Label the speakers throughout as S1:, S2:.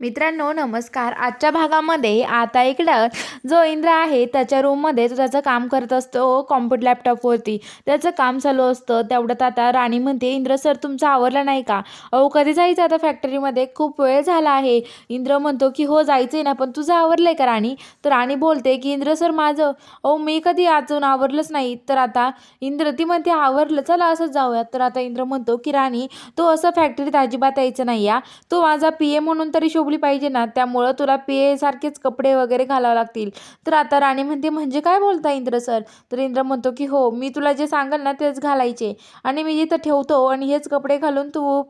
S1: मित्रांनो नमस्कार. आजच्या भागामध्ये आता इकडं जो इंद्र आहे त्याच्या रूममध्ये तो त्याचं काम करत असतो कॉम्प्युटर लॅपटॉपवरती त्याचं काम चालू असतं. तेवढ्यात आता राणी म्हणते इंद्र सर तुमचं आवरलं नाही का? अहो कधी जायचं आता फॅक्टरीमध्ये खूप वेळ झाला आहे. इंद्र म्हणतो की हो जायचं आहे ना पण तुझं आवरलं आहे का राणी? तर राणी बोलते की इंद्र सर माझं. अहो मी कधी अजून आवरलंच नाही. तर आता इंद्र ती म्हणते आवरलं चला असंच जाऊयात तर आता इंद्र म्हणतो की राणी तो असं फॅक्टरीत अजिबात यायचं नाही या तो माझा पी ए म्हणून तरी शोभली पाहिजे ना त्यामुळं तुला पी सारखेच कपडे वगैरे घालावे लागतील. तर आता राणी म्हणते म्हणजे काय बोलता इंद्र सर? तर इंद्र म्हणतो की हो मी तुला जे सांगाल ना तेच घालायचे. आणि मी जिथं ठेवतो आणि हेच कपडे घालून तू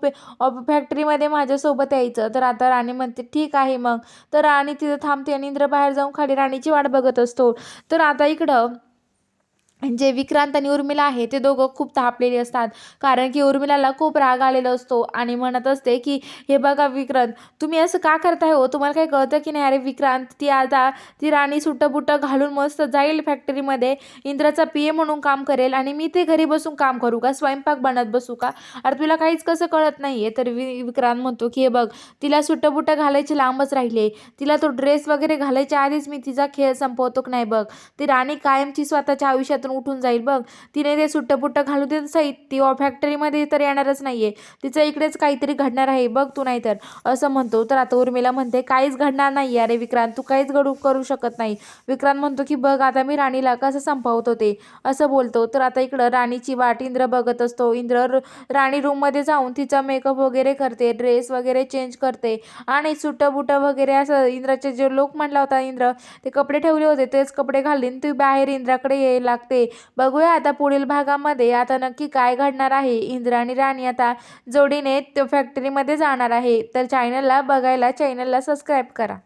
S1: फॅक्टरीमध्ये माझ्यासोबत यायचं. तर आता राणी म्हणते ठीक आहे मग. तर राणी तिथं थांबते आणि इंद्र बाहेर जाऊन खाली राणीची वाट बघत असतो. तर आता इकडं जे विक्रांत आणि उर्मिला आहे ते दोघं खूप तापलेले असतात. कारण की उर्मिलाला खूप राग आलेला असतो आणि म्हणत असते की हे बघा विक्रांत तुम्ही असं का करताय हो? तुम्हाला काही कळतं की नाही? अरे विक्रांत ती आता ती राणी सुटंबुटं घालून मस्त जाईल फॅक्टरीमध्ये इंद्राचा पी ए म्हणून काम करेल आणि मी ते घरी बसून काम करू का? स्वयंपाक बनत बसू का? अरे तुला काहीच कसं कळत नाही आहे तर वि विक्रांत म्हणतो की हे बघ तिला सुटंबुटं बुट्टं घालायचे लांबच राहिले. तिला तो ड्रेस वगैरे घालायच्या आधीच मी तिचा खेळ संपवतो की नाही बघ? ती राणी कायमची स्वतःच्या आयुष्यातून उठून जाईल. बघ तिने ते सुट्टपुट्ट घालू देत सहित ती फॅक्टरीमध्ये तर येणारच नाही आहे तिचं इकडेच काहीतरी घडणार आहे बघ तू नाही तर असं म्हणतो. तर आता उर्मिला म्हणते काहीच घडणार नाही अरे विक्रांत तू काहीच घडू करू शकत नाही. विक्रांत म्हणतो की बघ आता मी राणीला कसं संपवत होते असं बोलतो. तर आता इकडं राणीची वाट इंद्र बघत असतो. इंद्र राणी रूममध्ये जाऊन तिचा मेकअप वगैरे करते ड्रेस वगैरे चेंज करते. आणि सुट्टं बुटं वगैरे असं इंद्राचे जे लोक म्हणला होता इंद्र ते कपडे ठेवले होते तेच कपडे घालून ती बाहेर इंद्राकडे यायला लागते. बघूया आता पुढील भागामध्ये आता नक्की काय घडणार आहे. इंद्र आणि राणी आता जोडीने फॅक्टरीमध्ये जाणार आहे. तर चॅनलला बघायला चॅनलला सबस्क्राईब करा.